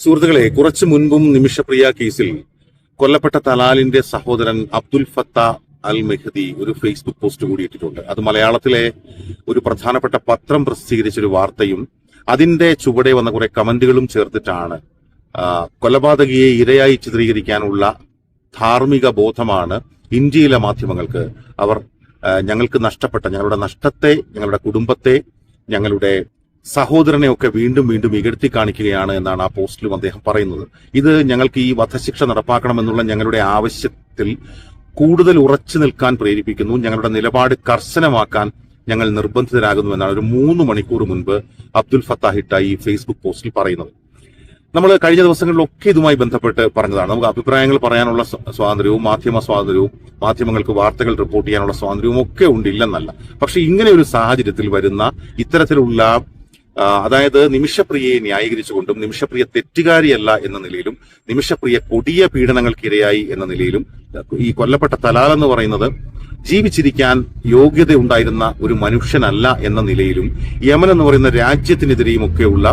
സുഹൃത്തുക്കളെ കുറച്ചു മുൻപും നിമിഷപ്രിയ കേസിൽ കൊല്ലപ്പെട്ട തലാലിന്റെ സഹോദരൻ അബ്ദുൽ ഫത്ത അൽ മെഹദി ഒരു ഫേസ്ബുക്ക് പോസ്റ്റ് കൂടി ഇട്ടിട്ടുണ്ട്. അത് മലയാളത്തിലെ ഒരു പ്രധാനപ്പെട്ട പത്രം പ്രസിദ്ധീകരിച്ച ഒരു വാർത്തയും അതിന്റെ ചുവടെ വന്ന കുറെ കമന്റുകളും ചേർത്തിട്ടാണ് കൊലപാതകിയെ ഇരയായി ചിത്രീകരിക്കാനുള്ള ധാർമ്മിക ബോധമാണ് ഇന്ത്യയിലെ മാധ്യമങ്ങൾക്ക് അവർ ഞങ്ങൾക്ക് നഷ്ടപ്പെട്ട ഞങ്ങളുടെ നഷ്ടത്തെ ഞങ്ങളുടെ കുടുംബത്തെ ഞങ്ങളുടെ സഹോദരനെ ഒക്കെ വീണ്ടും വീണ്ടും ഇകഴ്ത്തി കാണിക്കുകയാണ് എന്നാണ് ആ പോസ്റ്റിലും അദ്ദേഹം പറയുന്നത്. ഇത് ഞങ്ങൾക്ക് ഈ വധശിക്ഷ നടപ്പാക്കണമെന്നുള്ള ഞങ്ങളുടെ ആവശ്യത്തിൽ കൂടുതൽ ഉറച്ചു നിൽക്കാൻ പ്രേരിപ്പിക്കുന്നു. ഞങ്ങളുടെ നിലപാട് കർശനമാക്കാൻ ഞങ്ങൾ നിർബന്ധിതരാകുന്നു എന്നാണ് ഒരു മൂന്ന് മണിക്കൂർ മുൻപ് അബ്ദുൽ ഫത്താഹിട്ട ഈ ഫേസ്ബുക്ക് പോസ്റ്റിൽ പറയുന്നത്. നമ്മൾ കഴിഞ്ഞ ദിവസങ്ങളിലൊക്കെ ഇതുമായി ബന്ധപ്പെട്ട് പറഞ്ഞതാണ്. നമുക്ക് അഭിപ്രായങ്ങൾ പറയാനുള്ള സ്വാതന്ത്ര്യവും മാധ്യമ സ്വാതന്ത്ര്യവും മാധ്യമങ്ങൾക്ക് വാർത്തകൾ റിപ്പോർട്ട് ചെയ്യാനുള്ള സ്വാതന്ത്ര്യവും ഒക്കെ ഉണ്ട് ഇല്ലെന്നല്ല. പക്ഷെ ഇങ്ങനെ ഒരു സാഹചര്യത്തിൽ വരുന്ന ഇത്തരത്തിലുള്ള അതായത് നിമിഷപ്രിയയെ ന്യായീകരിച്ചുകൊണ്ടും നിമിഷപ്രിയ തെറ്റുകാരിയല്ല എന്ന നിലയിലും നിമിഷപ്രിയ കൊടിയ പീഡനങ്ങൾക്കിരയായി എന്ന നിലയിലും ഈ കൊല്ലപ്പെട്ട തലാൽ എന്ന് പറയുന്നത് ജീവിച്ചിരിക്കാൻ യോഗ്യത ഉണ്ടായിരുന്ന ഒരു മനുഷ്യനല്ല എന്ന നിലയിലും യമൻ എന്ന് പറയുന്ന രാജ്യത്തിനെതിരെയും ഒക്കെയുള്ള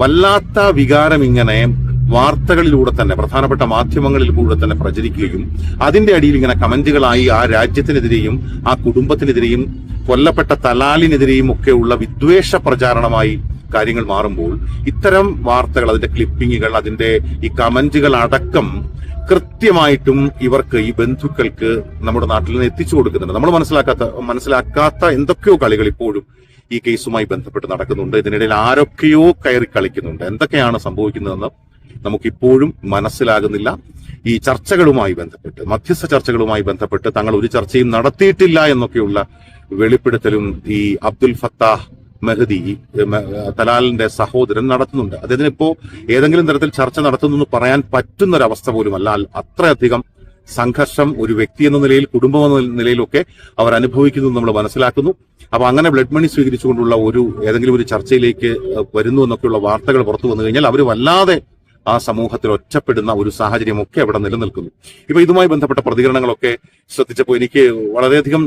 വല്ലാത്ത വികാരം ഇങ്ങനെ വാർത്തകളിലൂടെ തന്നെ പ്രധാനപ്പെട്ട മാധ്യമങ്ങളിലൂടെ തന്നെ പ്രചരിക്കുകയും അതിന്റെ അടിയിൽ ഇങ്ങനെ കമന്റുകളായി ആ രാജ്യത്തിനെതിരെയും ആ കുടുംബത്തിനെതിരെയും കൊല്ലപ്പെട്ട തലാലിനെതിരെയും ഒക്കെയുള്ള വിദ്വേഷ പ്രചാരണമായി കാര്യങ്ങൾ മാറുമ്പോൾ ഇത്തരം വാർത്തകൾ അതിന്റെ ക്ലിപ്പിങ്ങുകൾ അതിന്റെ ഈ കമന്റുകൾ അടക്കം കൃത്യമായിട്ടും ഇവർക്ക് ഈ ബന്ധുക്കൾക്ക് നമ്മുടെ നാട്ടിൽ നിന്ന് എത്തിച്ചു കൊടുക്കുന്നുണ്ട്. നമ്മൾ മനസ്സിലാക്കാത്ത മനസ്സിലാക്കാത്ത എന്തൊക്കെയോ കളികൾ ഇപ്പോഴും ഈ കേസുമായി ബന്ധപ്പെട്ട് നടക്കുന്നുണ്ട്. ഇതിനിടയിൽ ആരൊക്കെയോ കയറി കളിക്കുന്നുണ്ട്. എന്തൊക്കെയാണ് സംഭവിക്കുന്നതെന്ന് നമുക്കിപ്പോഴും മനസ്സിലാകുന്നില്ല. ഈ ചർച്ചകളുമായി ബന്ധപ്പെട്ട് മധ്യസ്ഥ ചർച്ചകളുമായി ബന്ധപ്പെട്ട് തങ്ങൾ ഒരു ചർച്ചയും നടത്തിയിട്ടില്ല എന്നൊക്കെയുള്ള വെളിപ്പെടുത്തലും ഈ അബ്ദുൽ ഫത്താഹ് മെഹദി തലാലിന്റെ സഹോദരൻ നടത്തുന്നുണ്ട്. അദ്ദേഹത്തിന് ഇപ്പോ ഏതെങ്കിലും തരത്തിൽ ചർച്ച നടത്തുന്നു പറയാൻ പറ്റുന്ന ഒരു അവസ്ഥ പോലുമല്ല അത്രയധികം സംഘർഷം ഒരു വ്യക്തി എന്ന നിലയിൽ കുടുംബം എന്ന നിലയിലൊക്കെ അവർ അനുഭവിക്കുന്നു നമ്മൾ മനസ്സിലാക്കുന്നു. അപ്പൊ അങ്ങനെ ബ്ലഡ് മണി സ്വീകരിച്ചുകൊണ്ടുള്ള ഒരു ഏതെങ്കിലും ഒരു ചർച്ചയിലേക്ക് വരുന്നു എന്നൊക്കെയുള്ള വാർത്തകൾ പുറത്തു വന്നു കഴിഞ്ഞാൽ അവർ വല്ലാതെ ആ സമൂഹത്തിൽ ഒറ്റപ്പെടുന്ന ഒരു സാഹചര്യമൊക്കെ അവിടെ നിലനിൽക്കുന്നു. ഇപ്പൊ ഇതുമായി ബന്ധപ്പെട്ട പ്രതികരണങ്ങളൊക്കെ ശ്രദ്ധിച്ചപ്പോൾ എനിക്ക് വളരെയധികം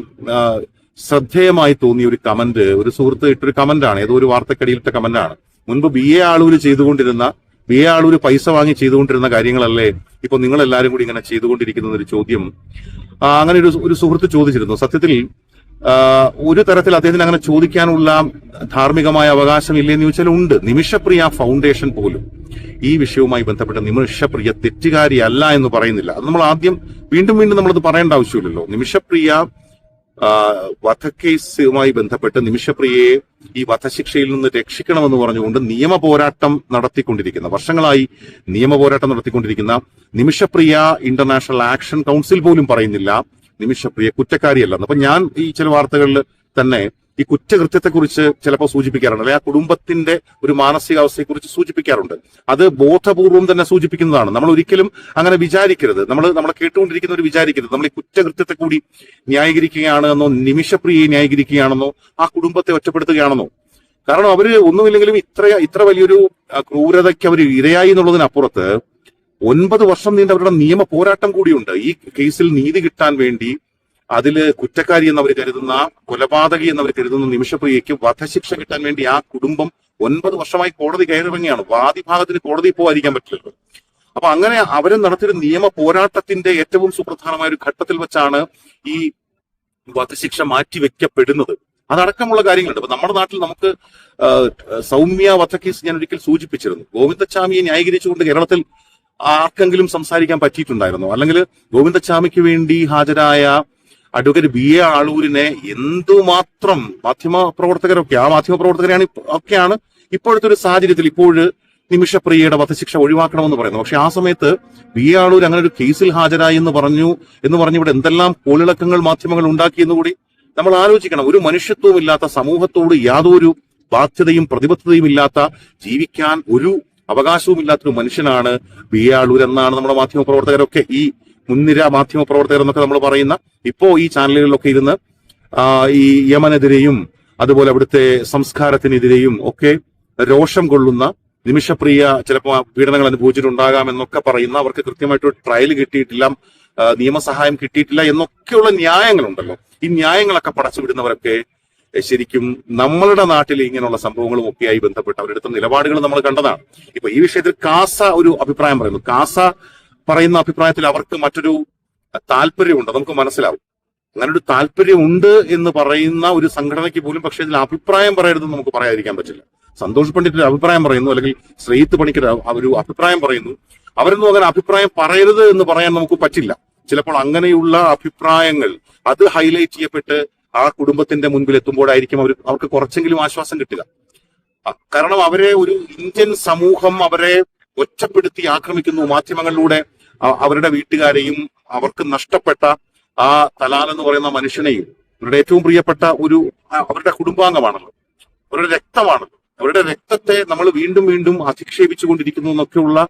ശ്രദ്ധേയമായി തോന്നിയ ഒരു കമന്റ് ഒരു സുഹൃത്ത് ഇട്ടൊരു കമന്റാണ്. ഏതോ ഒരു വാർത്തക്കടിയിലിട്ട കമന്റാണ്. മുൻപ് ബി എ ആളൂര് ചെയ്തുകൊണ്ടിരുന്ന ബി എ ആളൂര് പൈസ വാങ്ങി ചെയ്തുകൊണ്ടിരുന്ന കാര്യങ്ങളല്ലേ ഇപ്പൊ നിങ്ങൾ എല്ലാവരും കൂടി ഇങ്ങനെ ചെയ്തുകൊണ്ടിരിക്കുന്ന ഒരു ചോദ്യം അങ്ങനെ ഒരു ഒരു സുഹൃത്ത് ചോദിച്ചിരുന്നു. സത്യത്തിൽ ഒരു തരത്തിൽ അദ്ദേഹത്തിന് അങ്ങനെ ചോദിക്കാനുള്ള ധാർമ്മികമായ അവകാശം ഇല്ലെന്ന് ചോദിച്ചാൽ ഉണ്ട് നിമിഷപ്രിയ ഫൗണ്ടേഷൻ പോലും ഈ വിഷയവുമായി ബന്ധപ്പെട്ട നിമിഷപ്രിയ തെറ്റുകാരിയല്ല എന്ന് പറയുന്നില്ല. അത് നമ്മൾ ആദ്യം വീണ്ടും വീണ്ടും നമ്മളത് പറയേണ്ട ആവശ്യമില്ലല്ലോ. നിമിഷപ്രിയ വധക്കേസുമായി ബന്ധപ്പെട്ട് നിമിഷപ്രിയയെ ഈ വധശിക്ഷയിൽ നിന്ന് രക്ഷിക്കണമെന്ന് പറഞ്ഞുകൊണ്ട് നിയമ പോരാട്ടം നടത്തിക്കൊണ്ടിരിക്കുന്ന വർഷങ്ങളായി നിയമ പോരാട്ടം നടത്തിക്കൊണ്ടിരിക്കുന്ന നിമിഷപ്രിയ ഇന്റർനാഷണൽ ആക്ഷൻ കൗൺസിൽ പോലും പറയുന്നില്ല. നിമിഷപ്രിയ കുറ്റക്കാരിയല്ലെന്ന് അപ്പൊ ഞാൻ ഈ ചില വാർത്തകളിൽ തന്നെ ഈ കുറ്റകൃത്യത്തെക്കുറിച്ച് ചിലപ്പോൾ സൂചിപ്പിക്കാറുണ്ട്. അല്ലെങ്കിൽ ആ കുടുംബത്തിന്റെ ഒരു മാനസികാവസ്ഥയെക്കുറിച്ച് സൂചിപ്പിക്കാറുണ്ട്. അത് ബോധപൂർവം തന്നെ സൂചിപ്പിക്കുന്നതാണ്. നമ്മൾ ഒരിക്കലും അങ്ങനെ വിചാരിക്കരുത്. നമ്മൾ നമ്മളെ കേട്ടുകൊണ്ടിരിക്കുന്നവർ വിചാരിക്കരുത്. നമ്മൾ ഈ കുറ്റകൃത്യത്തെ കൂടി ന്യായീകരിക്കുകയാണ് എന്നോ നിമിഷപ്രിയയെ ന്യായീകരിക്കുകയാണെന്നോ ആ കുടുംബത്തെ ഒറ്റപ്പെടുത്തുകയാണെന്നോ. കാരണം അവർ ഒന്നുമില്ലെങ്കിലും ഇത്ര ഇത്ര വലിയൊരു ക്രൂരതയ്ക്ക് അവർ ഇരയായി എന്നുള്ളതിനപ്പുറത്ത് ഒൻപത് വർഷം നീണ്ട അവരുടെ നിയമ പോരാട്ടം കൂടിയുണ്ട്. ഈ കേസിൽ നീതി കിട്ടാൻ വേണ്ടി അതിൽ കുറ്റക്കാരി എന്നവർ കരുതുന്ന കൊലപാതകി എന്നവർ കരുതുന്ന നിമിഷപ്രിയയ്ക്ക് വധശിക്ഷ കിട്ടാൻ വേണ്ടി ആ കുടുംബം ഒൻപത് വർഷമായി കോടതി കയറിറങ്ങിയാണ്. വാദിഭാഗത്തിന് കോടതി പോകാതിരിക്കാൻ പറ്റില്ലല്ലോ. അപ്പൊ അങ്ങനെ അവരെ നടത്തിയൊരു നിയമ പോരാട്ടത്തിന്റെ ഏറ്റവും സുപ്രധാനമായ ഒരു ഘട്ടത്തിൽ വെച്ചാണ് ഈ വധശിക്ഷ മാറ്റിവെക്കപ്പെടുന്നത്. അതടക്കമുള്ള കാര്യങ്ങളുണ്ട്. അപ്പൊ നമ്മുടെ നാട്ടിൽ നമുക്ക് സൗമ്യ വധക്കേസ് ഞാൻ ഒരിക്കൽ സൂചിപ്പിച്ചിരുന്നു. ഗോവിന്ദച്ചാമിയെ ന്യായീകരിച്ചുകൊണ്ട് കേരളത്തിൽ ആർക്കെങ്കിലും സംസാരിക്കാൻ പറ്റിയിട്ടുണ്ടായിരുന്നോ? അല്ലെങ്കിൽ ഗോവിന്ദച്ചാമിക്ക് വേണ്ടി ഹാജരായ അഡ്വക്കേറ്റ് ബി എ ആളൂരിനെ എന്തുമാത്രം മാധ്യമ പ്രവർത്തകരൊക്കെ ആ മാധ്യമ പ്രവർത്തകരെയാണ് ഒക്കെയാണ് ഇപ്പോഴത്തെ ഒരു സാഹചര്യത്തിൽ ഇപ്പോഴ് നിമിഷപ്രിയയുടെ വധശിക്ഷ ഒഴിവാക്കണമെന്ന് പറയുന്നു പക്ഷെ ആ സമയത്ത് ബി എ ആളൂർ അങ്ങനെ ഒരു കേസിൽ ഹാജരായി എന്ന് പറഞ്ഞു എന്ന് പറഞ്ഞു ഇവിടെ എന്തെല്ലാം കോളിളക്കങ്ങൾ മാധ്യമങ്ങൾ ഉണ്ടാക്കിയെന്ന് കൂടി നമ്മൾ ആലോചിക്കണം. ഒരു മനുഷ്യത്വമില്ലാത്ത സമൂഹത്തോട് യാതൊരു ബാധ്യതയും പ്രതിബദ്ധതയും ഇല്ലാത്ത ജീവിക്കാൻ ഒരു അവകാശവും ഇല്ലാത്തൊരു മനുഷ്യനാണ് ബി ആളൂർ എന്നാണ് നമ്മുടെ മാധ്യമ പ്രവർത്തകരൊക്കെ ഈ മുൻനിര മാധ്യമ പ്രവർത്തകർ എന്നൊക്കെ നമ്മൾ പറയുന്ന. ഇപ്പോ ഈ ചാനലുകളിലൊക്കെ ഇരുന്ന് ഈ യമനെതിരെയും അതുപോലെ അവിടുത്തെ സംസ്കാരത്തിനെതിരെയും ഒക്കെ രോഷം കൊള്ളുന്ന നിമിഷപ്രിയ ചിലപ്പോൾ പീഡനങ്ങൾ അനുഭവിച്ചിട്ടുണ്ടാകാം എന്നൊക്കെ പറയുന്ന അവർക്ക് കൃത്യമായിട്ട് ട്രയൽ കിട്ടിയിട്ടില്ല നിയമസഹായം കിട്ടിയിട്ടില്ല എന്നൊക്കെയുള്ള ന്യായങ്ങളുണ്ടല്ലോ. ഈ ന്യായങ്ങളൊക്കെ പടച്ചുവിടുന്നവരൊക്കെ എ, ശരിക്കും നമ്മളുടെ നാട്ടിൽ ഇങ്ങനെയുള്ള സംഭവങ്ങളും ഒക്കെയായി ബന്ധപ്പെട്ട് അവരെടുത്ത നിലപാടുകൾ നമ്മൾ കണ്ടതാണ്. ഇപ്പൊ ഈ വിഷയത്തിൽ കാസ ഒരു അഭിപ്രായം പറയുന്നു. കാസ പറയുന്ന അഭിപ്രായത്തിൽ അവർക്ക് മറ്റൊരു താല്പര്യമുണ്ട്. നമുക്ക് മനസ്സിലാവും. അങ്ങനെ ഒരു താല്പര്യമുണ്ട് എന്ന് പറയുന്ന ഒരു സംഘടനയ്ക്ക് പോലും പക്ഷേ ഇതിൽ അഭിപ്രായം പറയരുതെന്ന് നമുക്ക് പറയാതിരിക്കാൻ പറ്റില്ല. സന്തോഷ് പണ്ഡിറ്റ് അഭിപ്രായം പറയുന്നു അല്ലെങ്കിൽ ശ്രീത്ത് പണിക്കർ ഒരു അഭിപ്രായം പറയുന്നു. അവരൊന്നും അങ്ങനെ അഭിപ്രായം പറയരുത് എന്ന് പറയാൻ നമുക്ക് പറ്റില്ല. ചിലപ്പോൾ അങ്ങനെയുള്ള അഭിപ്രായങ്ങൾ അത് ഹൈലൈറ്റ് ചെയ്യപ്പെട്ട് ആ കുടുംബത്തിന്റെ മുൻപിൽ എത്തുമ്പോഴായിരിക്കും അവർ അവർക്ക് കുറച്ചെങ്കിലും ആശ്വാസം കിട്ടുക. കാരണം അവരെ ഒരു ഇന്ത്യൻ സമൂഹം അവരെ ഒറ്റപ്പെടുത്തി ആക്രമിക്കുന്നു. മാധ്യമങ്ങളിലൂടെ അവരുടെ വീട്ടുകാരെയും അവർക്ക് നഷ്ടപ്പെട്ട ആ തലാൽ എന്ന് പറയുന്ന മനുഷ്യനെയും അവരുടെ ഏറ്റവും പ്രിയപ്പെട്ട ഒരു അവരുടെ കുടുംബാംഗമാണല്ലോ. അവരുടെ രക്തമാണല്ലോ. അവരുടെ രക്തത്തെ നമ്മൾ വീണ്ടും വീണ്ടും അധിക്ഷേപിച്ചു കൊണ്ടിരിക്കുന്നു എന്നൊക്കെയുള്ള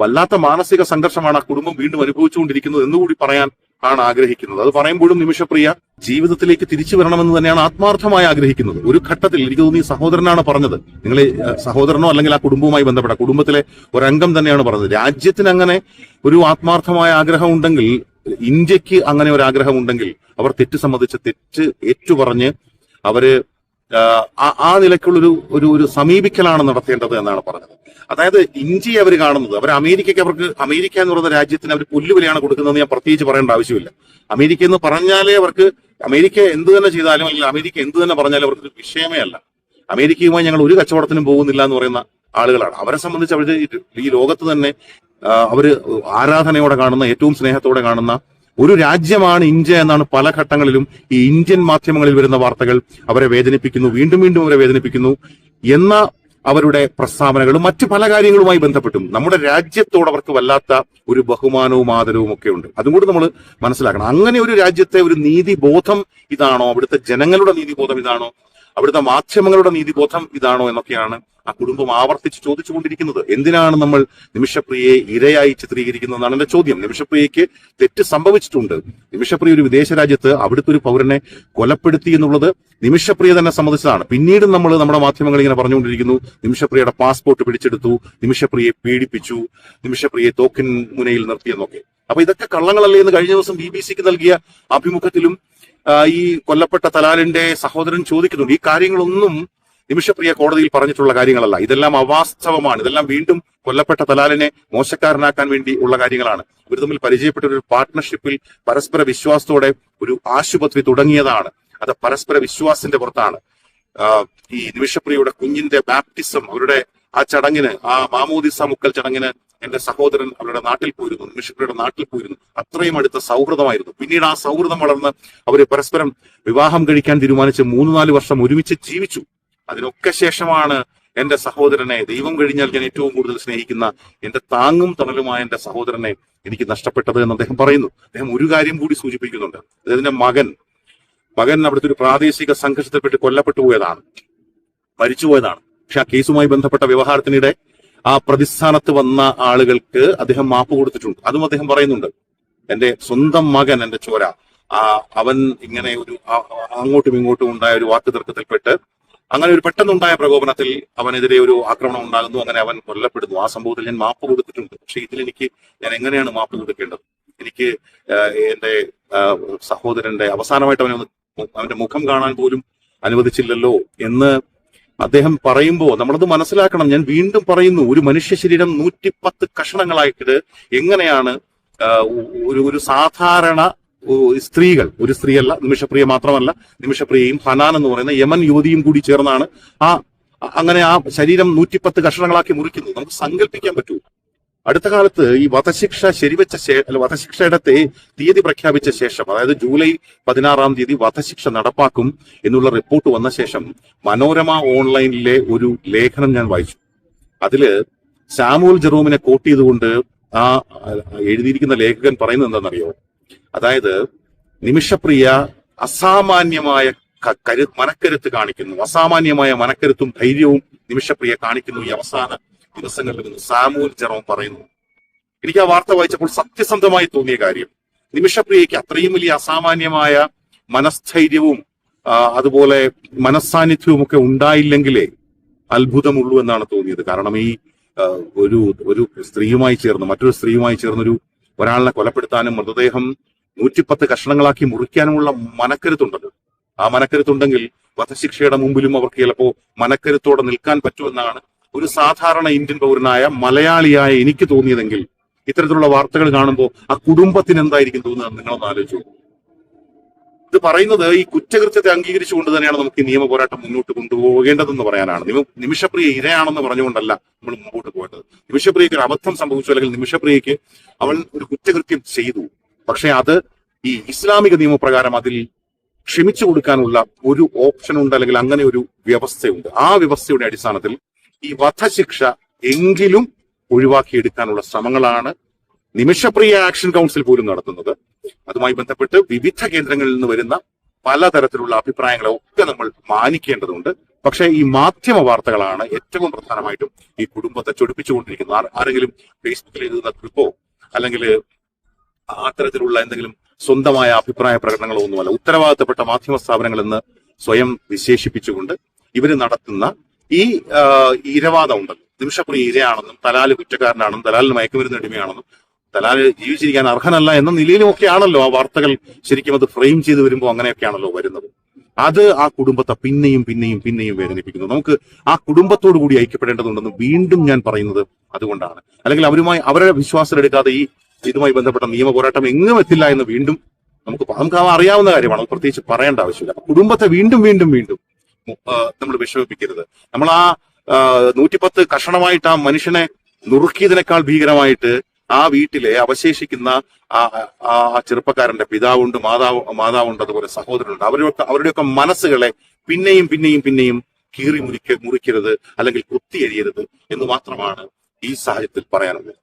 വല്ലാത്ത മാനസിക സംഘർഷമാണ് ആ കുടുംബം വീണ്ടും അനുഭവിച്ചുകൊണ്ടിരിക്കുന്നത് എന്നുകൂടി പറയാൻ ആണ് ആഗ്രഹിക്കുന്നത്. അത് പറയുമ്പോഴും നിമിഷപ്രിയ ജീവിതത്തിലേക്ക് തിരിച്ചു വരണമെന്ന് തന്നെയാണ് ആത്മാർത്ഥമായി ആഗ്രഹിക്കുന്നത്. ഒരു ഘട്ടത്തിൽ എനിക്ക് തോന്നി സഹോദരനാണ് പറഞ്ഞത്. നിങ്ങൾ സഹോദരനോ അല്ലെങ്കിൽ ആ കുടുംബവുമായി ബന്ധപ്പെട്ട കുടുംബത്തിലെ ഒരംഗം തന്നെയാണ് പറഞ്ഞത്. രാജ്യത്തിന് അങ്ങനെ ഒരു ആത്മാർത്ഥമായ ആഗ്രഹം ഉണ്ടെങ്കിൽ ഇന്ത്യയ്ക്ക് അങ്ങനെ ഒരു ആഗ്രഹം ഉണ്ടെങ്കിൽ അവർ തെറ്റ് സംബന്ധിച്ച് തെറ്റ് ഏറ്റുപറഞ്ഞ് അവർ ആ, നിലയ്ക്കുള്ളൊരു ഒരു ഒരു സമീപിക്കലാണ് നടത്തേണ്ടത് എന്നാണ് പറഞ്ഞത്. അതായത് ഇന്ത്യയെ അവർ കാണുന്നത് അവർ അമേരിക്കയ്ക്ക് അവർക്ക് അമേരിക്ക എന്ന് പറയുന്ന രാജ്യത്തിന് അവർ പുല്ലുവിലയാണ് കൊടുക്കുന്നതെന്ന് ഞാൻ പ്രത്യേകിച്ച് പറയേണ്ട ആവശ്യമില്ല. അമേരിക്ക എന്ന് പറഞ്ഞാലേ അവർക്ക് അമേരിക്ക എന്ത് തന്നെ ചെയ്താലും അല്ലെങ്കിൽ അമേരിക്ക എന്ത് തന്നെ പറഞ്ഞാലും അവർക്ക് വിഷയമേ അല്ല. അമേരിക്കയുമായി ഞങ്ങൾ ഒരു കച്ചവടത്തിനും പോകുന്നില്ല എന്ന് പറയുന്ന ആളുകളാണ്. അവരെ സംബന്ധിച്ച് അവർ ഈ ലോകത്ത് തന്നെ അവർ ആരാധനയോടെ കാണുന്ന ഏറ്റവും സ്നേഹത്തോടെ കാണുന്ന ഒരു രാജ്യമാണ് ഇന്ത്യ എന്നാണ് പല ഘട്ടങ്ങളിലും ഈ ഇന്ത്യൻ മാധ്യമങ്ങളിൽ വരുന്ന വാർത്തകൾ അവരെ വേദനിപ്പിക്കുന്നു വീണ്ടും വീണ്ടും അവരെ വേദനിപ്പിക്കുന്നു എന്ന അവരുടെ പ്രസ്താവനകളും മറ്റ് പല കാര്യങ്ങളുമായി ബന്ധപ്പെട്ടും. നമ്മുടെ രാജ്യത്തോട് അവർക്ക് വല്ലാത്ത ഒരു ബഹുമാനവും ആദരവും ഒക്കെ ഉണ്ട്. അതും കൂടി നമ്മൾ മനസ്സിലാക്കണം. അങ്ങനെ ഒരു രാജ്യത്തെ ഒരു നീതി ബോധം ഇതാണോ? അവിടുത്തെ ജനങ്ങളുടെ നീതി ബോധം ഇതാണോ? അവിടുത്തെ മാധ്യമങ്ങളുടെ നീതിബോധം ഇതാണോ എന്നൊക്കെയാണ് ആ കുടുംബം ആവർത്തിച്ച് ചോദിച്ചുകൊണ്ടിരിക്കുന്നത്. എന്തിനാണ് നമ്മൾ നിമിഷപ്രിയയെ ഇരയായി ചിത്രീകരിക്കുന്നതെന്നാണ് എന്റെ ചോദ്യം. നിമിഷപ്രിയയ്ക്ക് തെറ്റ് സംഭവിച്ചിട്ടുണ്ട്. നിമിഷപ്രിയ ഒരു വിദേശ രാജ്യത്ത് അവിടുത്തെ ഒരു പൗരനെ കൊലപ്പെടുത്തി എന്നുള്ളത് നിമിഷപ്രിയ തന്നെ സമ്മതിച്ചതാണ്. പിന്നീട് നമ്മൾ നമ്മുടെ മാധ്യമങ്ങൾ ഇങ്ങനെ പറഞ്ഞുകൊണ്ടിരിക്കുന്നു. നിമിഷപ്രിയയുടെ പാസ്പോർട്ട് പിടിച്ചെടുത്തു. നിമിഷപ്രിയയെ പീഡിപ്പിച്ചു. നിമിഷപ്രിയയെ തോക്കിൻ മുനയിൽ നിർത്തിയെന്നൊക്കെ അപ്പൊ ഇതൊക്കെ കള്ളങ്ങളല്ലേ എന്ന് കഴിഞ്ഞ ദിവസം ബി ബി സിക്ക് നൽകിയ അഭിമുഖത്തിലും ഈ കൊല്ലപ്പെട്ട തലാലിന്റെ സഹോദരൻ ചോദിക്കുന്നുണ്ട് ഈ കാര്യങ്ങളൊന്നും നിമിഷപ്രിയ കോടതിയിൽ പറഞ്ഞിട്ടുള്ള കാര്യങ്ങളല്ല. ഇതെല്ലാം അവാസ്തവമാണ്. ഇതെല്ലാം വീണ്ടും കൊല്ലപ്പെട്ട തലാലിനെ മോശക്കാരനാക്കാൻ വേണ്ടി ഉള്ള കാര്യങ്ങളാണ്. ഇവർ തമ്മിൽ പരിചയപ്പെട്ട ഒരു പാർട്ട്ണർഷിപ്പിൽ പരസ്പര വിശ്വാസത്തോടെ ഒരു ആശുപത്രി തുടങ്ങിയതാണ്. അത് പരസ്പര വിശ്വാസത്തിന്റെ പുറത്താണ്. ഈ നിമിഷപ്രിയയുടെ കുഞ്ഞിന്റെ ബാപ്റ്റിസം അവരുടെ ആ ചടങ്ങിന് ആ മാമോദിസ മുക്കൽ ചടങ്ങിന് എന്റെ സഹോദരൻ അവരുടെ നാട്ടിൽ പോയിരുന്നു നിമിഷപ്രിയയുടെ നാട്ടിൽ പോയിരുന്നു. അത്രയും അടുത്ത സൗഹൃദമായിരുന്നു. പിന്നീട് ആ സൗഹൃദം വളർന്ന് അവർ പരസ്പരം വിവാഹം കഴിക്കാൻ തീരുമാനിച്ച് മൂന്ന് നാല് വർഷം ഒരുമിച്ച് ജീവിച്ചു. അതിനൊക്കെ ശേഷമാണ് എന്റെ സഹോദരനെ ദൈവം കഴിഞ്ഞാൽ ഞാൻ ഏറ്റവും കൂടുതൽ സ്നേഹിക്കുന്ന എന്റെ താങ്ങും തണലുമായ എന്റെ സഹോദരനെ എനിക്ക് നഷ്ടപ്പെട്ടത് എന്ന് അദ്ദേഹം പറയുന്നു. അദ്ദേഹം ഒരു കാര്യം കൂടി സൂചിപ്പിക്കുന്നുണ്ട്. അദ്ദേഹത്തിന്റെ മകൻ മകൻ അവിടുത്തെ ഒരു പ്രാദേശിക സംഘർഷത്തിൽപ്പെട്ട് കൊല്ലപ്പെട്ടു പോയതാണ് മരിച്ചുപോയതാണ്. പക്ഷെ ആ കേസുമായി ബന്ധപ്പെട്ട വ്യവഹാരത്തിനിടെ ആ പ്രതിസ്ഥാനത്ത് വന്ന ആളുകൾക്ക് അദ്ദേഹം മാപ്പ് കൊടുത്തിട്ടുണ്ട്. അതും അദ്ദേഹം പറയുന്നുണ്ട്. എന്റെ സ്വന്തം മകൻ എന്റെ ചോര. ആ അവൻ ഇങ്ങനെ ഒരു അങ്ങോട്ടും ഇങ്ങോട്ടും ഉണ്ടായ ഒരു വാക്ക് തർക്കത്തിൽപ്പെട്ട് അങ്ങനെ ഒരു പെട്ടെന്നുണ്ടായ പ്രകോപനത്തിൽ അവനെതിരെ ഒരു ആക്രമണം ഉണ്ടാകുന്നു. അങ്ങനെ അവൻ കൊല്ലപ്പെടുന്നു. ആ സംഭവത്തിൽ ഞാൻ മാപ്പ് കൊടുത്തിട്ടുണ്ട്. പക്ഷെ ഇതിൽ എനിക്ക് ഞാൻ എങ്ങനെയാണ് മാപ്പ് കൊടുക്കേണ്ടത്? എനിക്ക് എന്റെ സഹോദരന്റെ അവസാനമായിട്ട് അവനെ അവന്റെ മുഖം കാണാൻ പോലും അനുവദിച്ചില്ലല്ലോ എന്ന് അദ്ദേഹം പറയുമ്പോൾ നമ്മളത് മനസ്സിലാക്കണം. ഞാൻ വീണ്ടും പറയുന്നു ഒരു മനുഷ്യ ശരീരം നൂറ്റിപ്പത്ത് കഷണങ്ങളായിട്ട് എങ്ങനെയാണ് ഒരു ഒരു സാധാരണ സ്ത്രീകൾ ഒരു സ്ത്രീയല്ല നിമിഷപ്രിയ മാത്രമല്ല നിമിഷപ്രിയയും ഹനാൻ എന്ന് പറയുന്ന യമൻ യുവതിയും കൂടി ചേർന്നാണ് ആ അങ്ങനെ ആ ശരീരം നൂറ്റിപ്പത്ത് കഷണങ്ങളാക്കി മുറിക്കുന്നത് നമുക്ക് സങ്കല്പിക്കാൻ പറ്റൂ. അടുത്ത കാലത്ത് ഈ വധശിക്ഷ ശരിവെച്ച അല്ല വധശിക്ഷയുടെ തീയതി പ്രഖ്യാപിച്ച ശേഷം അതായത് ജൂലൈ പതിനാറാം തീയതി വധശിക്ഷ നടപ്പാക്കും എന്നുള്ള റിപ്പോർട്ട് വന്ന ശേഷം മനോരമ ഓൺലൈനിലെ ഒരു ലേഖനം ഞാൻ വായിച്ചു. അതിൽ സാമുവൽ ജെറോമിനെ കോട്ട് ചെയ്തുകൊണ്ട് ആ എഴുതിയിരിക്കുന്ന ലേഖകൻ പറയുന്നത് എന്താണെന്നറിയോ? അതായത് നിമിഷപ്രിയ അസാമാന്യമായ കരു മനക്കരുത്ത് കാണിക്കുന്നു. അസാമാന്യമായ മനക്കരുത്തും ധൈര്യവും നിമിഷപ്രിയ കാണിക്കുന്നു ഈ അവസാന ദിവസങ്ങളിൽ വരുന്നു സാമുവൽ ജെറോം പറയുന്നു. എനിക്ക് ആ വാർത്ത വായിച്ചപ്പോൾ സത്യസന്ധമായി തോന്നിയ കാര്യം നിമിഷപ്രിയയ്ക്ക് അത്രയും വലിയ അസാമാന്യമായ മനസ്ഥൈര്യവും അതുപോലെ മനസ്സാന്നിധ്യവും ഒക്കെ ഉണ്ടായില്ലെങ്കിലേ അത്ഭുതമുള്ളൂ എന്നാണ് തോന്നിയത്. കാരണം ഈ ഒരു ഒരു സ്ത്രീയുമായി ചേർന്ന് മറ്റൊരു സ്ത്രീയുമായി ചേർന്നൊരു ഒരാളിനെ കൊലപ്പെടുത്താനും മൃതദേഹം നൂറ്റിപ്പത്ത് കഷ്ണങ്ങളാക്കി മുറിക്കാനുമുള്ള മനക്കരുത്തുണ്ടല്ലോ. ആ മനക്കരുത്തുണ്ടെങ്കിൽ വധശിക്ഷയുടെ മുമ്പിലും അവർക്ക് ചിലപ്പോ മനക്കരുത്തോടെ നിൽക്കാൻ പറ്റുമെന്നാണ് ഒരു സാധാരണ ഇന്ത്യൻ പൗരനായ മലയാളിയായ എനിക്ക് തോന്നിയതെങ്കിൽ ഇത്തരത്തിലുള്ള വാർത്തകൾ കാണുമ്പോൾ ആ കുടുംബത്തിന് എന്തായിരിക്കും തോന്നുന്നത് നിങ്ങളൊന്ന് ആലോചിച്ചു ഇത് പറയുന്നത് ഈ കുറ്റകൃത്യത്തെ അംഗീകരിച്ചുകൊണ്ട് തന്നെയാണ് നമുക്ക് നിയമ പോരാട്ടം മുന്നോട്ട് കൊണ്ടുപോകേണ്ടതെന്ന് പറയാനാണ്. നിമിഷപ്രിയ ഇരയാണെന്ന് പറഞ്ഞുകൊണ്ടല്ല നമ്മൾ മുമ്പോട്ട് പോകേണ്ടത് നിമിഷപ്രിയക്ക് ഒരു അബദ്ധം സംഭവിച്ചു അല്ലെങ്കിൽ നിമിഷപ്രിയക്ക് അവൾ ഒരു കുറ്റകൃത്യം ചെയ്തു. പക്ഷെ അത് ഈ ഇസ്ലാമിക നിയമപ്രകാരം അതിൽ ക്ഷമിച്ചു കൊടുക്കാനുള്ള ഒരു ഓപ്ഷൻ ഉണ്ട് അല്ലെങ്കിൽ അങ്ങനെ ഒരു വ്യവസ്ഥയുണ്ട്. ആ വ്യവസ്ഥയുടെ അടിസ്ഥാനത്തിൽ ഈ വധശിക്ഷ എങ്കിലും ഒഴിവാക്കിയെടുക്കാനുള്ള ശ്രമങ്ങളാണ് നിമിഷപ്രിയ ആക്ഷൻ കൗൺസിൽ പോലും നടത്തുന്നത്. അതുമായി ബന്ധപ്പെട്ട് വിവിധ കേന്ദ്രങ്ങളിൽ നിന്ന് വരുന്ന പലതരത്തിലുള്ള അഭിപ്രായങ്ങളെ ഒക്കെ നമ്മൾ മാനിക്കേണ്ടതുണ്ട്. പക്ഷേ ഈ മാധ്യമ വാർത്തകളാണ് ഏറ്റവും പ്രധാനമായിട്ടും ഈ കുടുംബത്തെ ചൊടിപ്പിച്ചുകൊണ്ടിരിക്കുന്നത്. ആരെങ്കിലും ഫേസ്ബുക്കിൽ എഴുതുന്ന ക്ലിപ്പോ അല്ലെങ്കിൽ അത്തരത്തിലുള്ള എന്തെങ്കിലും സ്വന്തമായ അഭിപ്രായ പ്രകടനങ്ങളോ ഒന്നുമല്ല. ഉത്തരവാദിത്തപ്പെട്ട മാധ്യമ സ്ഥാപനങ്ങൾ എന്ന് സ്വയം വിശേഷിപ്പിച്ചുകൊണ്ട് ഇവർ നടത്തുന്ന ഈ ഇരവാദം ഉണ്ടല്ലോ നിമിഷപ്രിയ ഇരയാണെന്നും തലാൽ കുറ്റക്കാരനാണെന്നും തലാലിന് മയക്കുമരുന്ന് അടിമയാണെന്നും തലാൽ ജീവിച്ചിരിക്കാൻ അർഹനല്ല എന്ന നിലയിലുമൊക്കെയാണല്ലോ ആ വാർത്തകൾ ശരിക്കും അത് ഫ്രെയിം ചെയ്ത് വരുമ്പോൾ അങ്ങനെയൊക്കെയാണല്ലോ വരുന്നത്. അത് ആ കുടുംബത്തെ പിന്നെയും പിന്നെയും പിന്നെയും വേദനിപ്പിക്കുന്നു. നമുക്ക് ആ കുടുംബത്തോടു കൂടി ഐക്യപ്പെടേണ്ടതുണ്ടെന്ന് വീണ്ടും ഞാൻ പറയുന്നത് അതുകൊണ്ടാണ്. അല്ലെങ്കിൽ അവരുമായി അവരുടെ വിശ്വാസത്തിലെടുക്കാതെ ഈ ഇതുമായി ബന്ധപ്പെട്ട നിയമ പോരാട്ടം എങ്ങും എത്തില്ല എന്ന് വീണ്ടും നമുക്ക് നമുക്ക് അറിയാവുന്ന കാര്യമാണ്. പ്രത്യേകിച്ച് പറയേണ്ട ആവശ്യമില്ല. കുടുംബത്തെ വീണ്ടും വീണ്ടും വീണ്ടും നമ്മൾ വിഷമിപ്പിക്കരുത്. നമ്മൾ ആ നൂറ്റിപ്പത്ത് കഷണമായിട്ട് ആ മനുഷ്യനെ നുറുക്കിയതിനേക്കാൾ ഭീകരമായിട്ട് ആ വീട്ടിലെ അവശേഷിക്കുന്ന ആ ചെറുപ്പക്കാരന്റെ പിതാവുണ്ട് മാതാവ് മാതാവുണ്ട് അതുപോലെ സഹോദരനുണ്ട്. അവരൊക്കെ അവരുടെയൊക്കെ മനസ്സുകളെ പിന്നെയും പിന്നെയും പിന്നെയും കീറി മുറിക്ക മുറിക്കരുത് അല്ലെങ്കിൽ കുത്തിയെരിയരുത് എന്ന് മാത്രമാണ് ഈ സാഹചര്യത്തിൽ പറയാനുള്ളത്.